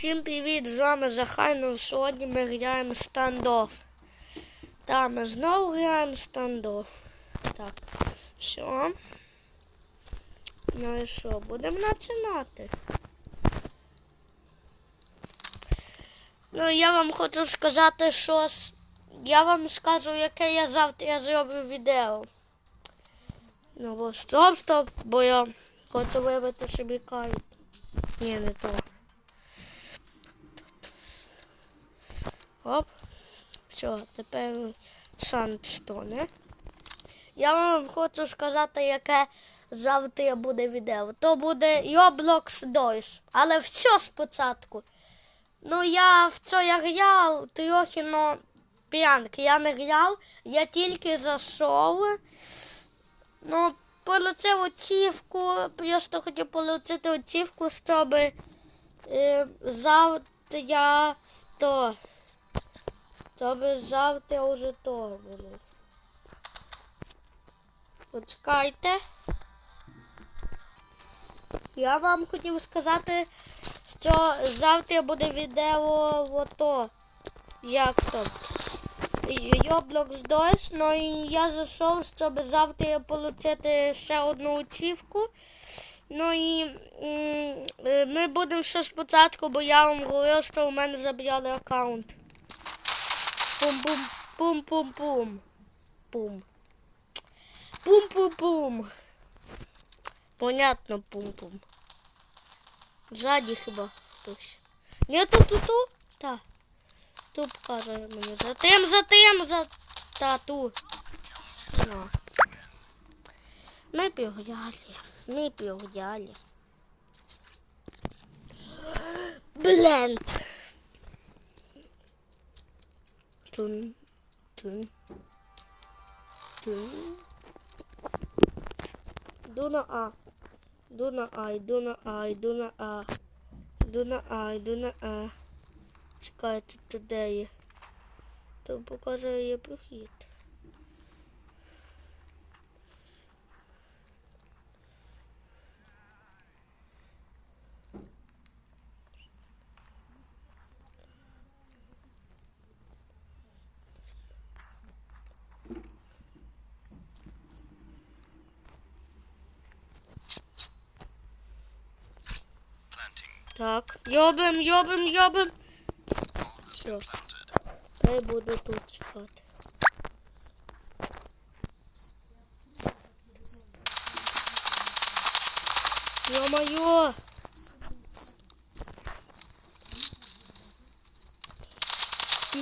Всім привіт! З вами Захайно. Сьогодні ми граємо стандоф. Та ми знову граємо стандоф. Так, все. Ну і що, будемо починати. Ну, я вам хочу сказати, що я вам скажу, яке я завтра зроблю відео. Ну, ось, стоп, стоп, бо я хочу вибити собі кайт. Ні, не то. Все, тепер Сандстоне. Я вам хочу сказати, яке завтра буде відео. То буде Roblox Dois. Але все спочатку. Ну, я в я грав трохи, но п'янк. Я не грав, я тільки зайшов. Ну, получив оцівку, просто хотів отримати оцівку, щоб е, завтра то. Щоб завтра вже то було. Почекайте. Я вам хотів сказати, що завтра буде відео ото. Як то? Roblox Dois, ну і я зайшов, щоб завтра отримати ще одну утівку. Ну і е, ми будемо ще спочатку, бо я вам говорив, що у мене забрали аккаунт. Пум-пум, пум-пум-пум. Пум. Пум-пум-пум. Понятно, пум-пум. Ззаді хіба хтось. Ні, тут, тут, тут. Так. Тут показує мені. За тим, за тим, за та тут. Ну. Ми пігуляли. Ми пігуляли. Бленд. Тун, тун, тун. Йду на А. Йду на А, йду на А, йду на А. Йду на А, йду на А. Чекайте, туди є. То показує є прохід. Так, йобим, йобим, йобим. Все. Я буду тут чекати. Ё-моё!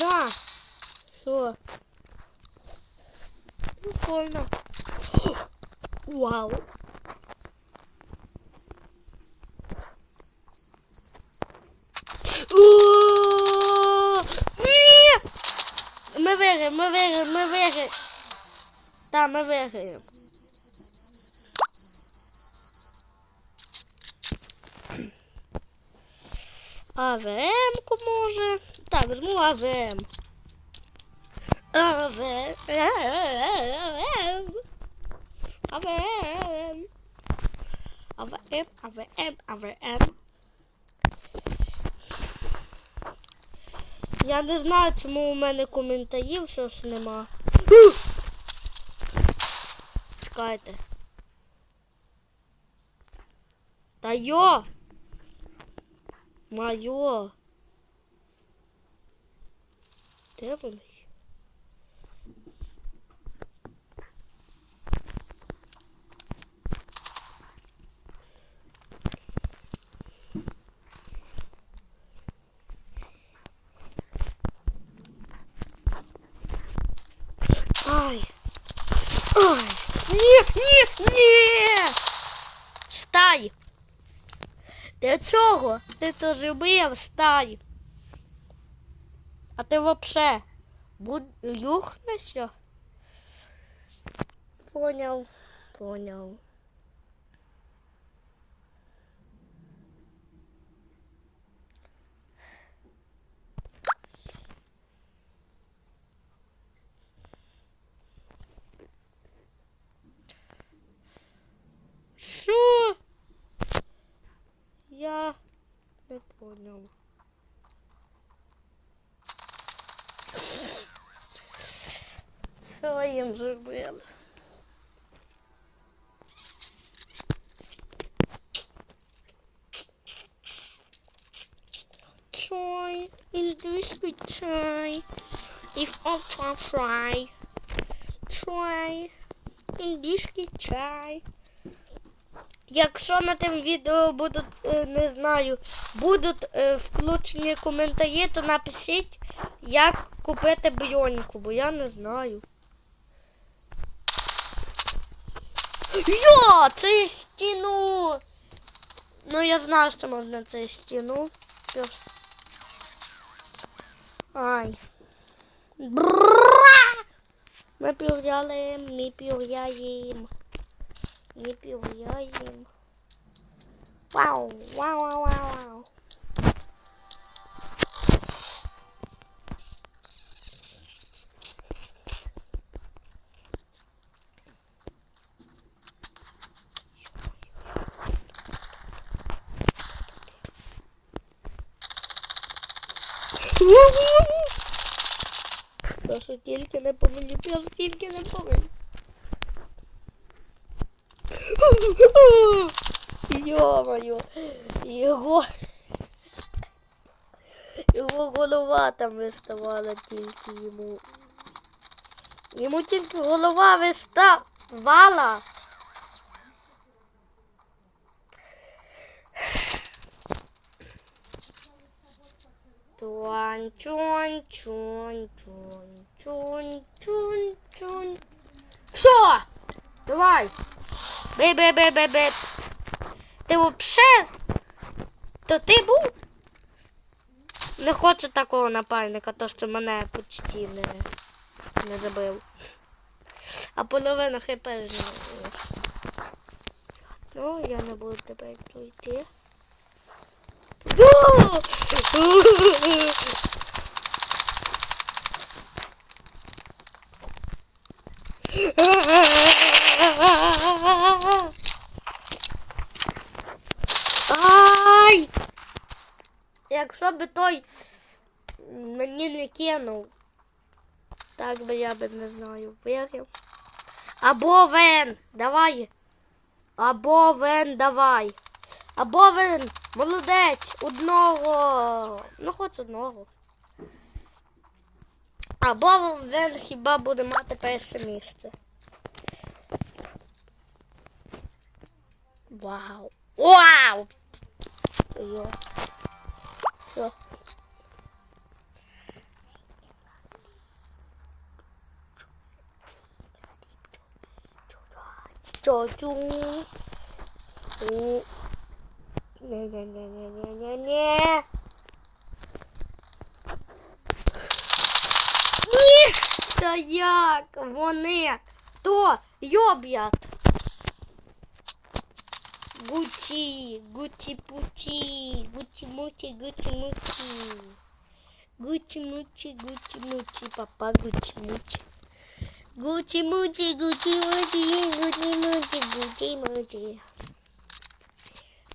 Да! Все. Прикольно. Вау! виграємо, ми виграємо, ми виграємо. Так, ми виграємо. АВМ-ку може. Так, візьму АВМ. АВМ. АВМ. АВМ, АВМ, АВМ. Я не знаю, чому у мене коментарів що ж нема. Чекайте. Та йо! Майо! Де вони? Ай! Ай! Ні, ні! Стай! Для чого? Ти то зробив, стай! А ти вообще юхнешся? Не поняв. Що їм зробили? Чай, індійський чай. І опа фрай. Чай. Індійський чай. Якщо на тим відео будуть, е, не знаю, будуть е, включені коментарі, то напишіть, як купити бйоньку, бо я не знаю. Йо, це стіну. Ну, я знаю, що можна це стіну. Ай. Бра! Ми піряємо, ми піряємо. Ми піряємо. Вау, вау, вау, вау, вау. Прошу тільки не повинні, прошу тільки не повинні. Йо-моє, його. Його голова там виставала тільки йому. Йому тільки голова виставала. Чун, чун, чун, чун, чун, чун, чун. Що? Давай. бе бе бе бе бе Ти вообще? То ти був? Не хочу такого напарника, то що мене почти не, не забив. А половина хп знялась. Ну, я не буду тепер пройти. Якщо би той мені не кинув, так би я би не знаю, виграв. Або Вен, давай. Або Вен, давай. Або Вен, молодець, одного. Ну, хоч одного. Або Вен хіба буде мати перше місце. Вау. Вау! Все. Чочу. Не-не-не-не-не-не-не. Ні! Та як вони то йоб'ять? Гучі, гучі пучі, гучі мучі, гучі мучі. Гучі мучі, гучі мучі, папа гучі мучі. Гучі мучі, гучі мучі, гучі мучі, гучі мучі.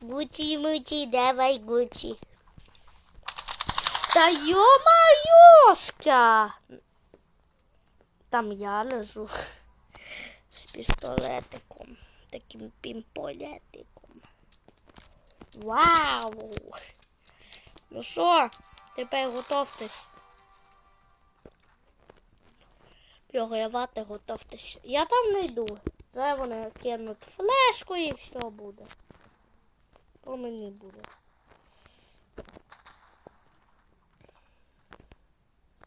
Гучі мучі, давай гучі. Та йо-майошка! Там я лежу з пістолетиком, Таким пімполетиком. Вау! Ну що, тепер готовтесь. Програвати готовтесь. Я там не йду. Зараз вони кинуть флешку і все буде. По мені буде.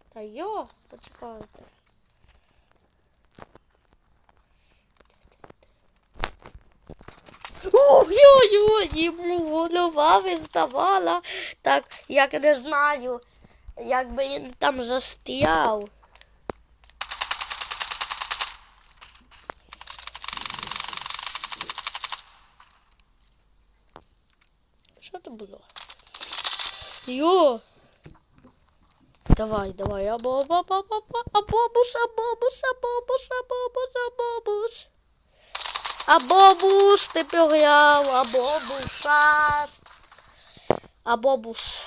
Та йо, почекайте. Ой-ой-ой, йому голова виставала. Так, як не знаю, якби він там застряв. Що це було? Йо! Давай, давай, або, або, або, або, абобус, абобус, абобус, абобус, абобус. Абобус, ти Abobos, tempo real, a chás. aqui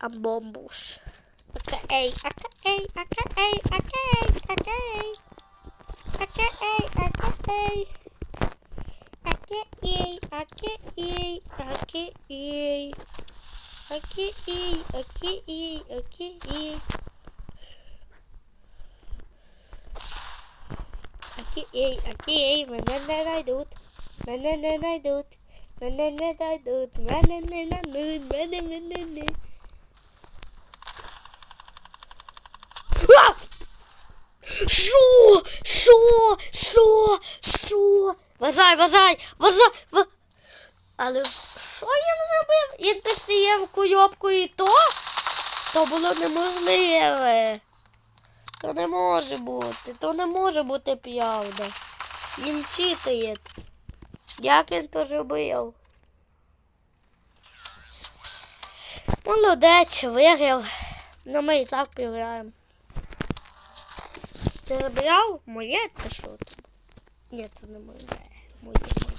abobos, aqui ei aqui okay, aqui okay, aqui ei aqui Okay, aqui okay. aqui ei aqui okay. Aquí, ey, aquí, ey, benden aydut. Benden aydut. Benden aydut. Benden aydut. Benden benden. Шо? Шо? Шо? Шо? Вазай, вважай, вазай, в... Але що він зробив? Він пустив куйобку і то? То було неможливе. То не може бути, то не може бути правда. Він читає. Як він то зробив? Молодець, виграв. Ну ми і так програємо. Ти забрав? Моє це що там? Ні, то не моє. Моє, моє.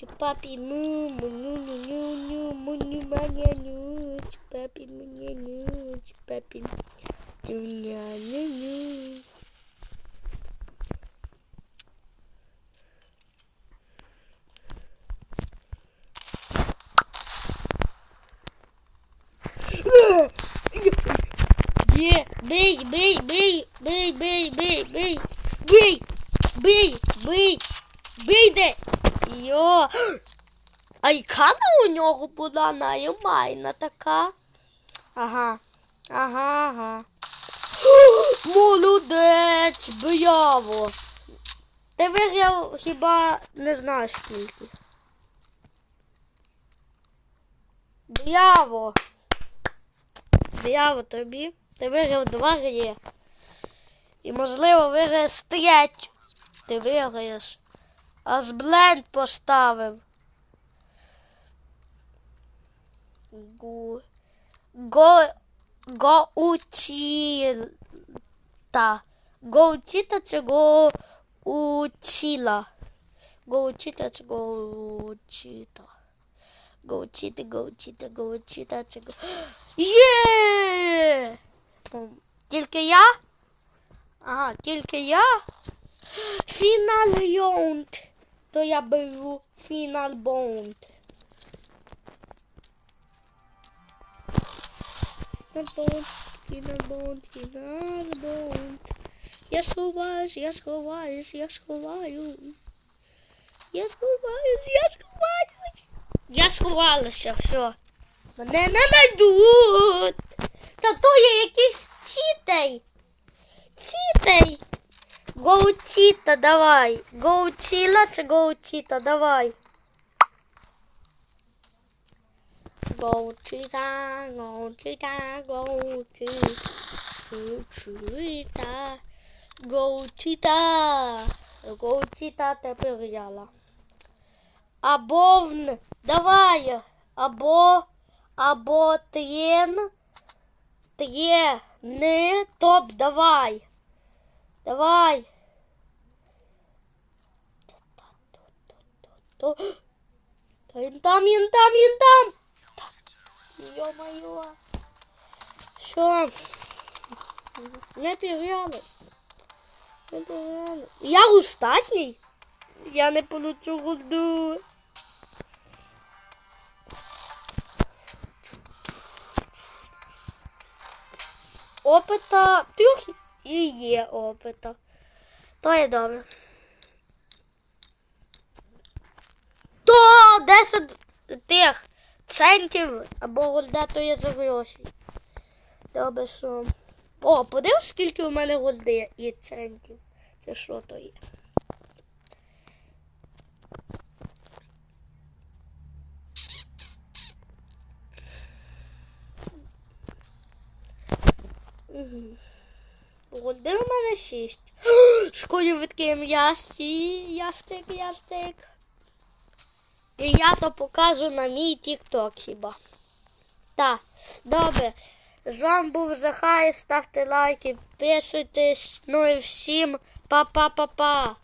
Чи папі ну, му, ну, ну, ну, ну, му, ну, маня, ну, чи папі мені, ну, чи папі, дуня, ну, ну. Є, бий, бий, бий, бий, бий, бий, бий, бий, бий, бий, бий де. Йо. А яка у нього була наймайна така? Ага, ага, ага. Молодець, браво. Ти виграв хіба не знаю скільки. Браво. Браво тобі. Ти виграв два гри. І можливо виграєш третю. Ти виграєш. Аж бленд поставив. Гу. Го. Gouchita. Gouchita ce Gouchila. Gouchita ce Gouchita. Gouchita, Gouchita, Gouchita ce go... Yeah! Bun. Тільки я? Ага, тільки final Фінал to То я беру фінал бонд. Бонд, фінал бонд. Я сховаюсь, я сховаюсь, я сховаюсь. Я сховаюсь, я сховаюсь. Я сховалася, все. Мене не найдуть. Та то є якийсь читей. Читей. Гоучіта, давай. Гоучіла чи гоучіта, давай. go to Chicago, Chicago, to Cheetah, go Cheetah, go Cheetah. Або в... давай, або, або трен, трен, топ, давай, давай. Та-та-та-та-та-та. Там, він там, він там! Йо-моє. Що? Не піграли. Не піграли. Я остатній? Я не получу голду. Опита трохи і є опита. То є добре. То 10 тих центів або є за гроші. Добре, що. О, подивись, скільки у мене голди і центів. Це що то є? Голди у мене шість. Школі відкриємо ясті, ястик, ястик. І я то покажу на мій тік-ток хіба. Так, добре. З вами був Захай, ставте лайки, підписуйтесь. Ну і всім па-па-па-па.